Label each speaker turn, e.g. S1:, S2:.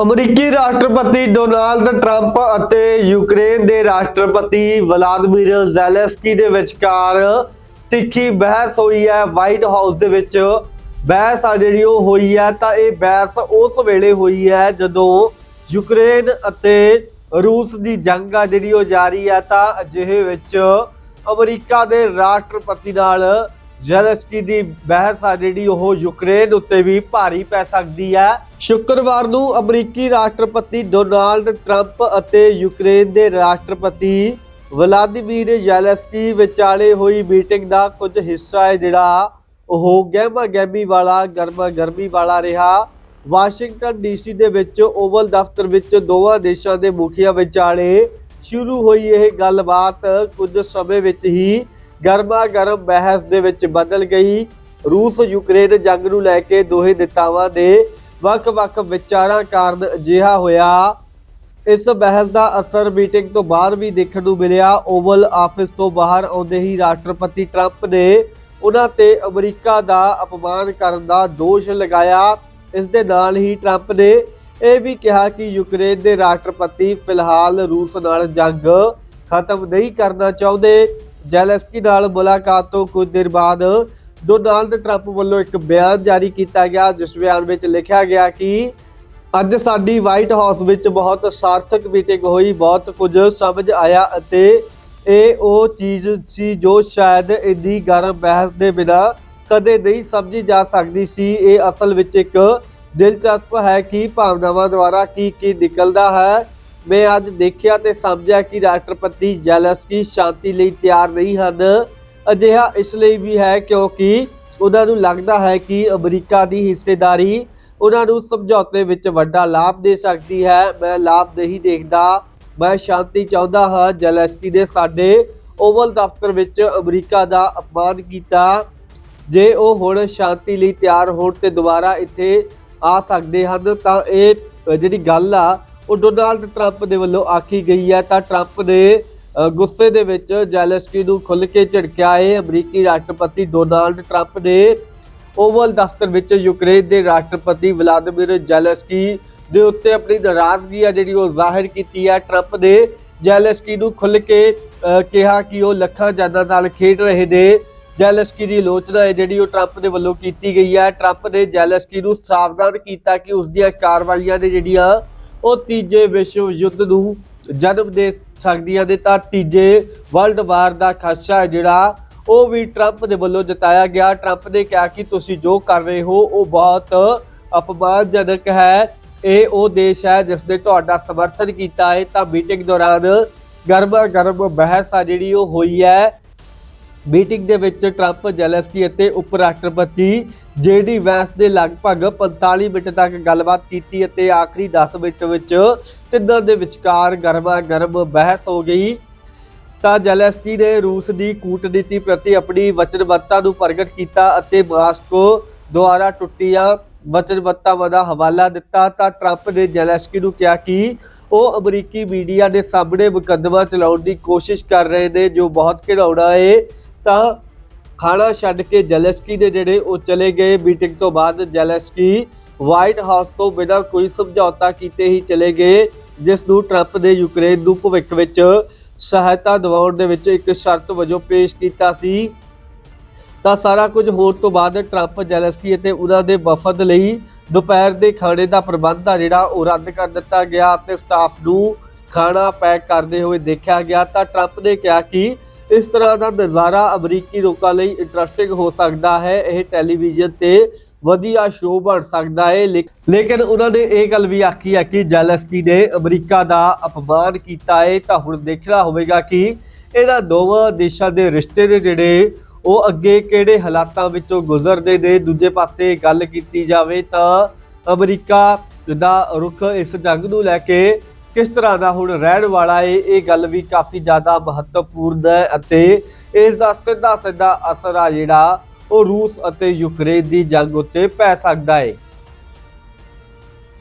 S1: ਅਮਰੀਕੀ ਰਾਸ਼ਟਰਪਤੀ Donald Trump ਅਤੇ ਯੂਕਰੇਨ ਦੇ ਰਾਸ਼ਟਰਪਤੀ ਵਲਾਦੀਮੀਰ ਜ਼ੈਲੈਂਸਕੀ ਦੇ ਵਿਚਕਾਰ ਤਿੱਖੀ ਬਹਿਸ ਹੋਈ ਹੈ। ਵਾਈਟ ਹਾਊਸ ਦੇ ਵਿੱਚ ਬਹਿਸ ਆ ਜਿਹੜੀ ਉਹ ਹੋਈ ਹੈ ਤਾਂ ਇਹ ਬਹਿਸ ਉਸ ਵੇਲੇ ਹੋਈ ਹੈ ਜਦੋਂ ਯੂਕਰੇਨ ਅਤੇ ਰੂਸ ਦੀ ਜੰਗ ਆ ਜਿਹੜੀ ਉਹ ਜਾਰੀ ਹੈ ਤਾਂ ਅਜਿਹੇ ਵਿੱਚ ਅਮਰੀਕਾ ਦੇ ਰਾਸ਼ਟਰਪਤੀ ਨਾਲ ਜ਼ੈਲੈਂਸਕੀ ਦੀ ਬਹਿਸ ਆ ਜਿਹੜੀ ਉਹ ਯੂਕਰੇਨ ਉੱਤੇ ਵੀ ਭਾਰੀ ਪੈ ਸਕਦੀ ਹੈ ਸ਼ੁੱਕਰਵਾਰ ਨੂੰ ਅਮਰੀਕੀ ਰਾਸ਼ਟਰਪਤੀ ਡੋਨਾਲਡ ਟਰੰਪ ਅਤੇ ਯੂਕਰੇਨ ਦੇ ਰਾਸ਼ਟਰਪਤੀ ਵਲਾਦੀਮੀਰ ਜ਼ੈਲੈਂਸਕੀ ਵਿਚਾਲੇ ਹੋਈ ਮੀਟਿੰਗ ਦਾ ਕੁਝ ਹਿੱਸਾ ਹੈ ਜਿਹੜਾ ਉਹ ਗਹਿਮਾ ਗਹਿਮੀ ਵਾਲਾ ਗਰਮਾ ਗਰਮੀ ਵਾਲਾ ਰਿਹਾ। ਵਾਸ਼ਿੰਗਟਨ ਡੀਸੀ ਦੇ ਵਿੱਚ ਓਵਲ ਦਫ਼ਤਰ ਵਿੱਚ ਦੋਵਾਂ ਦੇਸ਼ਾਂ ਦੇ ਮੁਖੀਆਂ ਵਿਚਾਲੇ ਸ਼ੁਰੂ ਹੋਈ ਇਹ ਗੱਲਬਾਤ ਕੁਝ ਸਮੇਂ ਵਿੱਚ ਹੀ ਗਰਮਾ ਗਰਮ ਬਹਿਸ ਦੇ ਵਿੱਚ ਬਦਲ ਗਈ। ਰੂਸ ਯੂਕਰੇਨ ਜੰਗ ਨੂੰ ਲੈ ਕੇ ਦੋਹੇ ਨੇਤਾਵਾਂ ਦੇ ਵੱਖ-ਵੱਖ ਵਿਚਾਰਾਂ ਕਾਰਨ ਅਜਿਹਾ ਹੋਇਆ। ਇਸ ਬਹਿਸ ਦਾ ਅਸਰ ਮੀਟਿੰਗ ਤੋਂ ਬਾਅਦ ਵੀ ਦੇਖਣ ਨੂੰ ਮਿਲਿਆ। ਓਵਲ ਆਫਿਸ ਤੋਂ ਬਾਹਰ ਆਉਂਦੇ ਹੀ ਰਾਸ਼ਟਰਪਤੀ ਟਰੰਪ ਨੇ ਉਹਨਾਂ ਤੇ ਅਮਰੀਕਾ ਦਾ ਅਪਮਾਨ ਕਰਨ ਦਾ ਦੋਸ਼ ਲਗਾਇਆ। ਇਸ ਦੇ ਨਾਲ ਹੀ ਟਰੰਪ ਨੇ ਇਹ ਵੀ ਕਿਹਾ ਕਿ ਯੂਕਰੇਨ ਦੇ ਰਾਸ਼ਟਰਪਤੀ ਫਿਲਹਾਲ ਰੂਸ ਨਾਲ ਜੰਗ ਖਤਮ ਨਹੀਂ ਕਰਨਾ ਚਾਹੁੰਦੇ। ਜ਼ੈਲੈਂਸਕੀ ਨਾਲ ਮੁਲਾਕਾਤ ਤੋਂ ਕੁਝ ਦਿਨ ਬਾਅਦ ਡੋਨਾਲਡ ਟਰੰਪ ਵੱਲੋਂ ਇੱਕ ਬਿਆਨ ਜਾਰੀ ਕੀਤਾ ਗਿਆ, ਜਿਸ ਬਿਆਨ ਵਿੱਚ ਲਿਖਿਆ ਗਿਆ ਕਿ ਅੱਜ ਸਾਡੀ ਵਾਈਟ ਹਾਊਸ ਵਿੱਚ ਬਹੁਤ ਸਾਰਥਕ ਮੀਟਿੰਗ ਹੋਈ, ਬਹੁਤ ਕੁਝ ਸਮਝ ਆਇਆ ਅਤੇ ਇਹ ਉਹ ਚੀਜ਼ ਸੀ ਜੋ ਸ਼ਾਇਦ ਇੰਨੀ ਗਰਮ ਬਹਿਸ ਦੇ ਬਿਨਾਂ ਕਦੇ ਨਹੀਂ ਸਮਝੀ ਜਾ ਸਕਦੀ ਸੀ। ਇਹ ਅਸਲ ਵਿੱਚ ਇੱਕ ਦਿਲਚਸਪ ਹੈ ਕਿ ਭਾਵਨਾਵਾਂ ਦੁਆਰਾ ਕੀ ਕੀ ਨਿਕਲਦਾ ਹੈ। ਮੈਂ ਅੱਜ ਦੇਖਿਆ ਤੇ ਸਮਝਿਆ ਕਿ ਰਾਸ਼ਟਰਪਤੀ ਜ਼ੈਲੈਂਸਕੀ ਸ਼ਾਂਤੀ ਲਈ ਤਿਆਰ ਨਹੀਂ ਹਨ। ਅਜਿਹਾ ਇਸ ਲਈ ਵੀ ਹੈ ਕਿਉਂਕਿ ਉਹਨਾਂ ਨੂੰ ਲੱਗਦਾ ਹੈ ਕਿ ਅਮਰੀਕਾ ਦੀ ਹਿੱਸੇਦਾਰੀ ਉਹਨਾਂ ਨੂੰ ਸਮਝੌਤੇ ਵਿੱਚ ਵੱਡਾ ਲਾਭ ਦੇ ਸਕਦੀ ਹੈ। ਮੈਂ ਲਾਭ ਨਹੀਂ ਦੇਖਦਾ। ਮੈਂ ਸ਼ਾਂਤੀ ਚਾਹੁੰਦਾ ਹਾਂ। ਜ਼ੈਲੈਂਸਕੀ ਨੇ ਸਾਡੇ ਓਵਲ ਦਫ਼ਤਰ ਵਿੱਚ ਅਮਰੀਕਾ ਦਾ ਅਪਮਾਨ ਕੀਤਾ। ਜੇ ਉਹ ਹੁਣ ਸ਼ਾਂਤੀ ਲਈ ਤਿਆਰ ਹੋਣ ਤੇ ਦੁਬਾਰਾ ਇੱਥੇ ਆ ਸਕਦੇ ਹਨ ਤਾਂ ਇਹ ਜਿਹੜੀ ਗੱਲ ਆ ਉਹ ਡੋਨਾਲਡ ਟਰੰਪ ਦੇ ਵੱਲੋਂ ਆਖੀ ਗਈ ਹੈ। ਤਾਂ ਟਰੰਪ ਨੇ ਗੁੱਸੇ ਦੇ ਵਿੱਚ ਜ਼ੈਲੈਂਸਕੀ ਨੂੰ ਖੁੱਲ੍ਹ ਕੇ ਝਿੜਕਿਆ ਹੈ ਅਮਰੀਕੀ ਰਾਸ਼ਟਰਪਤੀ ਡੋਨਾਲਡ ਟਰੰਪ ਨੇ ਓਵਲ ਦਫ਼ਤਰ ਵਿੱਚ ਯੂਕਰੇਨ ਦੇ ਰਾਸ਼ਟਰਪਤੀ ਵਲਾਦੀਮੀਰ ਜੈਲਸਕੀ ਦੇ ਉੱਤੇ ਆਪਣੀ ਨਾਰਾਜ਼ਗੀ ਆ ਜਿਹੜੀ ਉਹ ਜ਼ਾਹਿਰ ਕੀਤੀ ਹੈ। ਟਰੰਪ ਨੇ ਜੈਲਸਕੀ ਨੂੰ ਖੁੱਲ੍ਹ ਕੇ ਕਿਹਾ ਕਿ ਉਹ ਲੱਖਾਂ ਜਾਨਾਂ ਨਾਲ ਖੇਡ ਰਹੇ ਨੇ। ਜੈਲਸਕੀ ਦੀ ਆਲੋਚਨਾ ਹੈ ਜਿਹੜੀ ਉਹ ਟਰੰਪ ਦੇ ਵੱਲੋਂ ਕੀਤੀ ਗਈ ਹੈ। ਟਰੰਪ ਨੇ ਜੈਲਸਕੀ ਨੂੰ ਸਾਵਧਾਨ ਕੀਤਾ ਕਿ ਉਸ ਦੀਆਂ ਕਾਰਵਾਈਆਂ ਨੇ ਜਿਹੜੀਆਂ ਉਹ ਤੀਜੇ ਵਿਸ਼ਵ ਯੁੱਧ ਨੂੰ ਜਨਮ ਦੇ ਸਕਦੀਆਂ ਨੇ। ਤਾਂ ਤੀਜੇ ਵਰਲਡ ਵਾਰ ਦਾ ਖਦਸ਼ਾ ਹੈ ਜਿਹੜਾ, ਉਹ ਵੀ ਟਰੰਪ ਦੇ ਵੱਲੋਂ ਜਤਾਇਆ ਗਿਆ। ਟਰੰਪ ਨੇ ਕਿਹਾ ਕਿ ਤੁਸੀਂ ਜੋ ਕਰ ਰਹੇ ਹੋ, ਉਹ ਬਹੁਤ ਅਪਮਾਨਜਨਕ ਹੈ। ਇਹ ਉਹ ਦੇਸ਼ ਹੈ ਜਿਸ ਨੇ ਤੁਹਾਡਾ ਸਮਰਥਨ ਕੀਤਾ ਹੈ। ਤਾਂ ਮੀਟਿੰਗ ਦੌਰਾਨ ਗਰਮਾ ਗਰਮ ਬਹਿਸ ਆ ਜਿਹੜੀ ਉਹ ਹੋਈ ਹੈ। ਮੀਟਿੰਗ ਦੇ ਵਿੱਚ ਟਰੰਪ, ਜ਼ੈਲੈਂਸਕੀ ਅਤੇ ਉਪ ਰਾਸ਼ਟਰਪਤੀ ਜੇਡੀ ਵੈਂਸ ਦੇ ਲਗਭਗ 45 ਮਿੰਟ ਤੱਕ ਗੱਲਬਾਤ ਕੀਤੀ ਅਤੇ ਆਖਰੀ 10 ਮਿੰਟ ਵਿੱਚ ਤਿੰਨਾਂ ਦੇ ਵਿਚਕਾਰ ਗਰਮਾ ਗਰਮ ਬਹਿਸ ਹੋ ਗਈ। ਤਾਂ ਜ਼ੈਲੈਂਸਕੀ ਨੇ ਰੂਸ ਦੀ ਕੂਟਨੀਤੀ ਪ੍ਰਤੀ ਆਪਣੀ ਵਚਨਬੱਧਤਾ ਨੂੰ ਪ੍ਰਗਟ ਕੀਤਾ ਅਤੇ ਮਾਸਕੋ ਦੁਆਰਾ ਟੁੱਟੀਆਂ ਵਚਨਬੱਧਤਾਵਾਂ ਦਾ ਹਵਾਲਾ ਦਿੱਤਾ। ਤਾਂ ਟਰੰਪ ਨੇ ਜ਼ੈਲੈਂਸਕੀ ਨੂੰ ਕਿਹਾ ਕਿ ਉਹ ਅਮਰੀਕੀ ਮੀਡੀਆ ਦੇ ਸਾਹਮਣੇ ਮੁਕੱਦਮਾ ਚਲਾਉਣ ਦੀ ਕੋਸ਼ਿਸ਼ ਕਰ ਰਹੇ ਨੇ, ਜੋ ਬਹੁਤ ਘਿਨਾਉਣਾ ਹੈ ਤਾਂ ਖਾਣਾ ਛੱਡ ਕੇ ਜੈਲਸਕੀ ਦੇ ਜਿਹੜੇ ਉਹ ਚਲੇ ਗਏ। ਮੀਟਿੰਗ ਤੋਂ ਬਾਅਦ ਜ਼ੈਲੈਂਸਕੀ ਵਾਈਟ ਹਾਊਸ ਤੋਂ ਬਿਨਾਂ ਕੋਈ ਸਮਝੌਤਾ ਕੀਤੇ ਹੀ ਚਲੇ ਗਏ, ਜਿਸ ਨੂੰ ਟਰੰਪ ਨੇ ਯੂਕਰੇਨ ਨੂੰ ਭਵਿੱਖ ਵਿੱਚ ਸਹਾਇਤਾ ਦਿਵਾਉਣ ਦੇ ਵਿੱਚ ਇੱਕ ਸ਼ਰਤ ਵਜੋਂ ਪੇਸ਼ ਕੀਤਾ ਸੀ। ਤਾਂ ਸਾਰਾ ਕੁਝ ਹੋਣ ਤੋਂ ਬਾਅਦ ਟਰੰਪ ਜੈਲਸਕੀ ਅਤੇ ਉਹਨਾਂ ਦੇ ਵਫਦ ਲਈ ਦੁਪਹਿਰ ਦੇ ਖਾਣੇ ਦਾ ਪ੍ਰਬੰਧ ਆ ਜਿਹੜਾ ਉਹ ਰੱਦ ਕਰ ਦਿੱਤਾ ਗਿਆ ਅਤੇ ਸਟਾਫ ਨੂੰ ਖਾਣਾ ਪੈਕ ਕਰਦੇ ਹੋਏ ਦੇਖਿਆ ਗਿਆ। ਤਾਂ ਟਰੰਪ ਨੇ ਕਿਹਾ ਕਿ ਇਸ ਤਰ੍ਹਾਂ ਦਾ ਨਜ਼ਾਰਾ ਅਮਰੀਕੀ ਲੋਕਾਂ ਲਈ ਇੰਟਰਸਟਿੰਗ ਹੋ ਸਕਦਾ ਹੈ। ਇਹ ਟੈਲੀਵਿਜ਼ਨ ਤੇ ਵਧੀਆ ਸ਼ੋਅ ਬਣ ਸਕਦਾ ਹੈ। ਲੇਕ- ਲੇਕਿਨ ਉਹਨਾਂ ਨੇ ਇਹ ਗੱਲ ਵੀ ਆਖੀ ਹੈ ਕਿ ਜੈਲਸਕੀ ਨੇ ਅਮਰੀਕਾ ਦਾ ਅਪਮਾਨ ਕੀਤਾ ਹੈ। ਤਾਂ ਹੁਣ ਦੇਖਣਾ ਹੋਵੇਗਾ ਕਿ ਇਹਨਾਂ ਦੋਵਾਂ ਦੇਸ਼ਾਂ ਦੇ ਰਿਸ਼ਤੇ ਨੇ ਜਿਹੜੇ, ਉਹ ਅੱਗੇ ਕਿਹੜੇ ਹਾਲਾਤਾਂ ਵਿੱਚੋਂ ਗੁਜ਼ਰਦੇ ਨੇ। ਦੂਜੇ ਪਾਸੇ ਗੱਲ ਕੀਤੀ ਜਾਵੇ ਤਾਂ ਅਮਰੀਕਾ ਦਾ ਰੁਖ ਇਸ ਜੰਗ ਨੂੰ ਲੈ ਕੇ ਕਿਸ ਤਰ੍ਹਾਂ ਦਾ ਹੁਣ ਰਹਿਣ ਵਾਲਾ ਹੈ ਇਹ ਗੱਲ ਵੀ ਕਾਫੀ ਜ਼ਿਆਦਾ ਮਹੱਤਵਪੂਰਨ ਹੈ ਅਤੇ ਇਸ ਦਾ ਸਿੱਧਾ ਸਿੱਧਾ ਅਸਰ ਆ ਜਿਹੜਾ ਉਹ ਰੂਸ ਅਤੇ ਯੂਕਰੇਨ ਦੀ ਜੰਗ ਉੱਤੇ ਪੈ ਸਕਦਾ ਹੈ